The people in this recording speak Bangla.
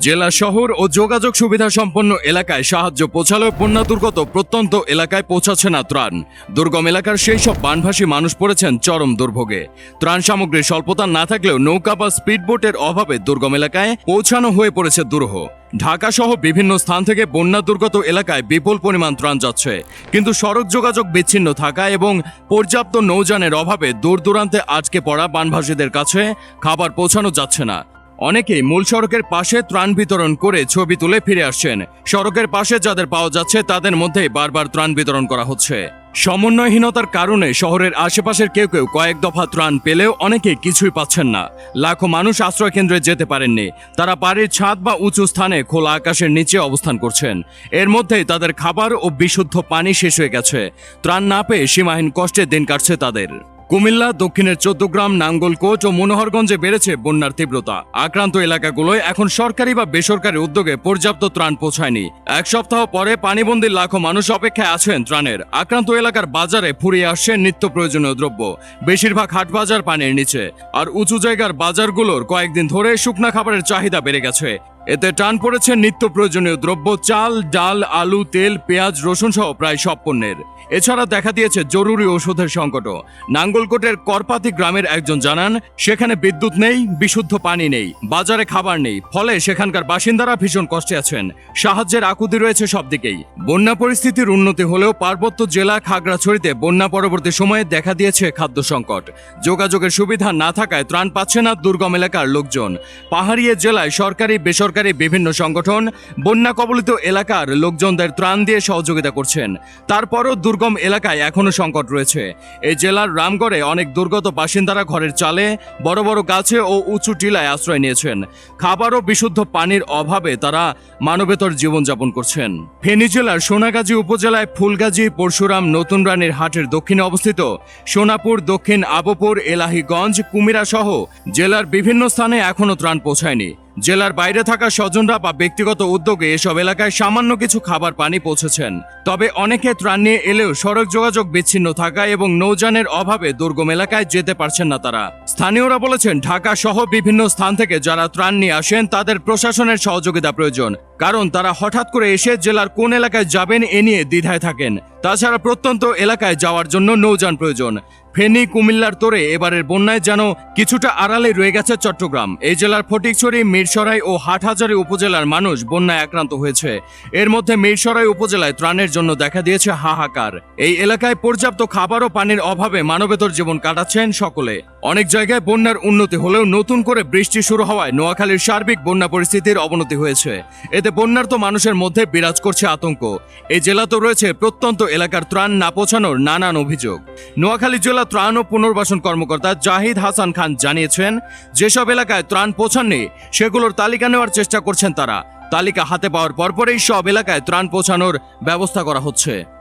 জেলা শহর ও যোগাযোগ সুবিধা সম্পন্ন এলাকায় সাহায্য পৌঁছালেও বন্যা দুর্গত প্রত্যন্ত এলাকায় পৌঁছাচ্ছে না ত্রাণ। দুর্গম এলাকার সেই সব বানভাসী মানুষ পড়েছেন চরম দুর্ভোগে। ত্রাণ সামগ্রীর স্বল্পতা না থাকলেও নৌকা বা স্পিডবোটের অভাবে দুর্গম এলাকায় পৌঁছানো হয়ে পড়েছে দুরূহ। ঢাকা সহ বিভিন্ন স্থান থেকে বন্যা দুর্গত এলাকায় বিপুল পরিমাণ ত্রাণ যাচ্ছে। কিন্তু সড়ক যোগাযোগ বিচ্ছিন্ন থাকা এবং পর্যাপ্ত নৌযানের অভাবে দূর দূরান্তে আটকে পড়া বানভাসীদের কাছে খাবার পৌঁছানো যাচ্ছে না। অনেকেই মূল সড়কের পাশে ত্রাণ বিতরণ করে ছবি তুলে ফিরে আসছেন। সড়কের পাশে যাদের পাওয়া যাচ্ছে, তাদের মধ্যেই বারবার ত্রাণ বিতরণ করা হচ্ছে। সমন্বয়হীনতার কারণে শহরের আশেপাশের কেউ কেউ কয়েক দফা ত্রাণ পেলেও অনেকে কিছুই পাচ্ছেন না। লাখো মানুষ আশ্রয় কেন্দ্রে যেতে পারেননি। তারা বাড়ির ছাদ বা উঁচু স্থানে খোলা আকাশের নিচে অবস্থান করছেন। এর মধ্যেই তাদের খাবার ও বিশুদ্ধ পানি শেষ হয়ে গেছে। ত্রাণ না পেয়ে সীমাহীন কষ্টে দিন কাটছে তাদের। কুমিল্লা, দক্ষিণের চোদ্দগ্রাম, নাঙ্গলকোট ও মনোহরগঞ্জে বেড়েছে বন্যার তীব্রতা। আক্রান্ত এলাকাগুলোয় এখন সরকারি বা বেসরকারি উদ্যোগে পর্যাপ্ত ত্রাণ পৌঁছায়নি। এক সপ্তাহ পরে পানিবন্দির লাখো মানুষ অপেক্ষায় আছেন ত্রাণের। আক্রান্ত এলাকার বাজারে ফুরিয়ে আসছে নিত্য প্রয়োজনীয় দ্রব্য। বেশিরভাগ হাট বাজার পানির নিচে। আর উঁচু জায়গার বাজারগুলোর কয়েকদিন ধরে শুকনা খাবারের চাহিদা বেড়ে গেছে। এতে টান পড়েছে নিত্য প্রয়োজনীয় দ্রব্য, চাল, ডাল, আলু, তেল, পেঁয়াজ, রসুন সহ প্রায় সব পণ্যের। এছাড়া দেখা দিয়েছে জরুরি ওষুধের সংকটও। নাঙ্গলকোটের করপাতি গ্রামের একজন জানান, সেখানে বিদ্যুৎ নেই, বিশুদ্ধ পানি নেই, বাজারে খাবার নেই, ফলে সেখানকার বাসিন্দারা ভীষণ কষ্টে আছেন। সাহায্যের আকুতি রয়েছে সব দিকেই। বন্যা পরিস্থিতির উন্নতি হলেও পার্বত্য জেলা খাগড়াছড়িতে বন্যা পরবর্তী সময়ে দেখা দিয়েছে খাদ্য সংকট। যোগাযোগের সুবিধা না থাকায় ত্রাণ পাচ্ছে না দুর্গম এলাকার লোকজন। পাহাড়ি এ জেলায় সরকারি, বেসরকারি বিভিন্ন সংগঠন, বন্যা কবলিত এলাকার লোকজনদের ত্রাণ দিয়ে সহযোগিতা করছেন। তারপরও দুর্গম এলাকায় এখনও সংকট রয়েছে। এই জেলার রামগড়ে অনেক দুর্গত বাসিন্দারা ঘরের চালে, বড় বড় গাছে ও উঁচু টিলায় আশ্রয় নিয়েছেন। খাবার ও বিশুদ্ধ পানির অভাবে তারা মানবেতর জীবনযাপন করছেন। ফেনী জেলার সোনাগাজী উপজেলায় ফুলগাজী, পরশুরাম, নতুন রানীর হাটের দক্ষিণে অবস্থিত সোনাপুর, দক্ষিণ আবপুর, এলাহিগঞ্জ কুমিরা সহ জেলার বিভিন্ন স্থানে এখনও ত্রাণ পৌঁছায়নি। জেলার বাইরে থাকা স্বজনরা বা ব্যক্তিগত উদ্যোগে এসব এলাকায় সামান্য কিছু খাবার পানি পৌঁছেছেন। তবে অনেকে ত্রাণ নিয়ে এলেও সড়ক যোগাযোগ বিচ্ছিন্ন থাকা এবং নৌযানের অভাবে দুর্গম এলাকায় যেতে পারছেন না তারা। স্থানীয়রা বলেছেন, ঢাকা সহ বিভিন্ন স্থান থেকে যারা ত্রাণ নিয়ে আসেন, তাদের প্রশাসনের সহযোগিতা প্রয়োজন, কারণ তারা হঠাৎ করে এসে জেলার কোন এলাকায় যাবেন এ নিয়ে দ্বিধায় থাকেন। তাছাড়া প্রত্যন্ত এলাকায় যাওয়ার জন্য নৌযান প্রয়োজন। ফেনী কুমিল্লার তোরে এবারের বন্যায় যেন কিছুটা আড়ালে রয়ে গেছে চট্টগ্রাম। এই জেলার ফটিকছড়ি, মিরসরাই ও হাটহাজারি উপজেলার মানুষ বন্যায় আক্রান্ত হয়েছে। এর মধ্যে মিরসরাই উপজেলায় ত্রাণের জন্য দেখা দিয়েছে হাহাকার। এই এলাকায় পর্যাপ্ত খাবার ও পানির অভাবে মানবেতর জীবন কাটাচ্ছেন সকলে। অনেক জায়গায় বন্যার উন্নতি হলেও নতুন করে বৃষ্টি শুরু হওয়ায় নোয়াখালীর সার্বিক বন্যা পরিস্থিতির অবনতি হয়েছে। এতে বন্যার্ত মানুষের মধ্যে বিরাজ করছে আতঙ্ক। এই জেলা তো রয়েছে প্রত্যন্ত এলাকার ত্রাণ না পৌঁছানোর নানান অভিযোগ। নোয়াখালী জেলা ত্রাণ ও পুনর্বাসন কর্মকর্তা জাহিদ হাসান খান জানিয়েছেন, যেসব এলাকায় ত্রাণ পৌঁছাননি, সেগুলোর তালিকা নেওয়ার চেষ্টা করছেন তারা। তালিকা হাতে পাওয়ার পরপরেই সব এলাকায় ত্রাণ পৌঁছানোর ব্যবস্থা করা হচ্ছে।